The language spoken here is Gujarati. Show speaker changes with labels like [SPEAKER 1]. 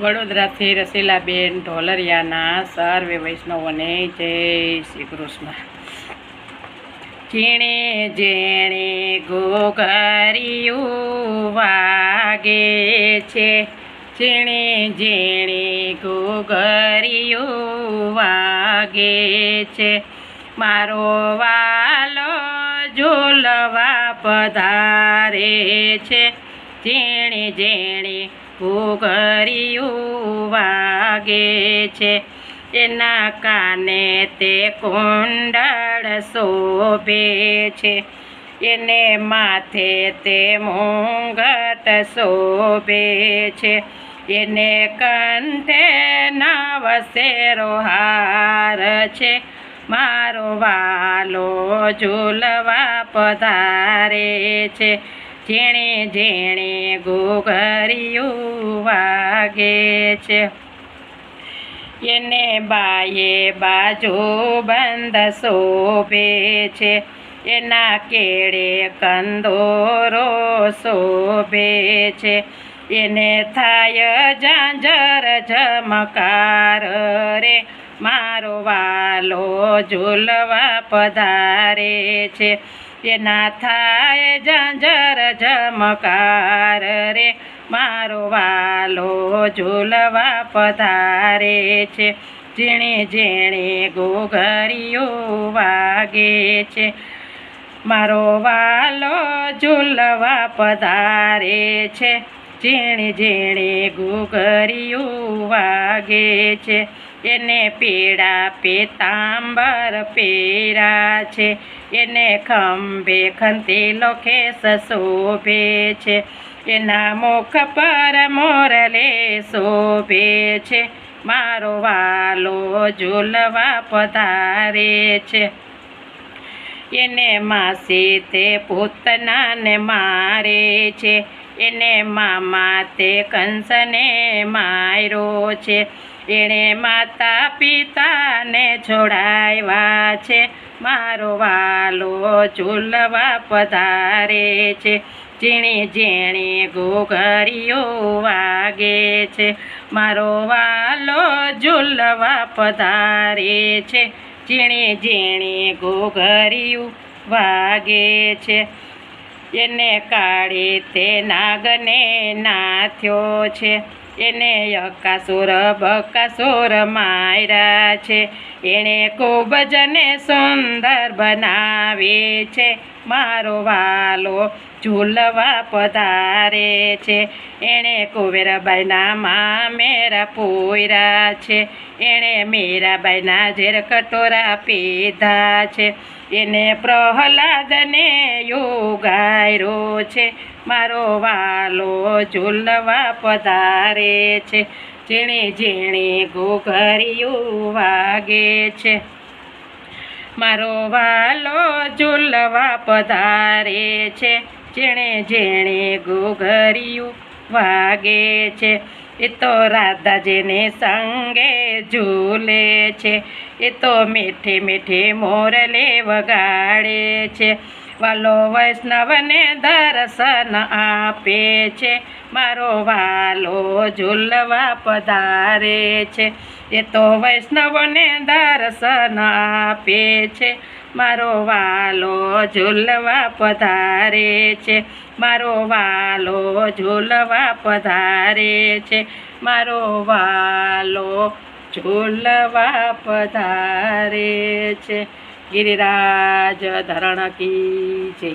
[SPEAKER 1] વડોદરાથી રસીલાબેન ઢોલરિયાના સર્વે વૈષ્ણવોને જય શ્રી કૃષ્ણ. જીણે જેણે ઘોઘરિયું વાગે છે. જીણે જેણે ઘોઘરિયું વાગે છે. મારો વાલો જોલવા પધારે છે. ઝીણે ઝીણે ઘોઘરિયું વાગે છે. એના કાને તે કુંડળ શોભે છે. એને માથે તે મોંઘટ શોભે છે. એને કંઠે નવસેરો હાર છે. મારો વાલો ઝૂલવા પધારે છે. ઝીણે જેણે ઘોઘરિયું વાગે છે. એને બાયે બાજુ બંધ શોભે છે. એના કેળે કંદોરો શોભે છે. એને થાય ઝાંઝર ઝમકાર રે. મારો વાલો ઝૂલવા પધારે છે. એના થાય ઝાંઝર ઝમકાર રે, મારો વાલો ઝૂલવા પધારે છે. ઝીણે ઝીણે ગોઘરીઓ વાગે છે. મારો વાલો ઝૂલવા પધારે છે. ઝીણે ઝીણે ગોઘરીઓ વાગે છે. એને પીળા પીતાંબર પીરા છે. એને ખંભે ખંતીલો ખેસ શોભે છે. એના મુખ પર મોરલે શોભે છે. મારો વાલો ઝૂલવા પધારે છે. એને માસી તે પૂતનાને મારે છે. એને મામા તે કંસને માર્યો છે. એણે માતા પિતાને જોડાવ્યા છે. મારો વાલો ઝૂલવા પધારે છે. ઝીણી ઝીણી ઘોઘરિયું વાગે છે. મારો વાલો ઝૂલવા પધારે છે. ઝીણી ઝીણી ઘોઘરિયું વાગે છે. એને કાળી તે નાગને નાથ્યો છે. એને અકાસુર બકાસુર માર્યા છે. એણે ખૂબ જને સુંદર બનાવે છે. મારો વાલો ઝૂલવા પધારે છે. એણે કુવેરબાઈના મા મેરા પોયરા છે. એણે મીરાબાઈના ઝેર કટોરા પીધા છે. એને પ્રહલાદને યોગાયરો છે. મારો વાલો ઝૂલવા પધારે છે. જેણે જેણે ઘોઘરિયું વાગે છે. મારો વાલો ઝૂલવા પધારે છે. જેણે જેણે ઘોઘરિયું વાગે છે. એ તો રાધાજીને સંગે ઝૂલે છે. એ તો મીઠી મીઠી મોરલે વગાડે છે. વાલો વૈષ્ણવને દર્શન આપે છે. મારો વાલો ઝૂલવા પધારે છે. એ તો વૈષ્ણવને દર્શન આપે છે. મારો વાલો ઝૂલવા પધારે છે. મારો વાલો ઝૂલવા પધારે છે. મારો વાલો ઝૂલવા પધારે છે. ગિરિરાજ ધરણ કી જય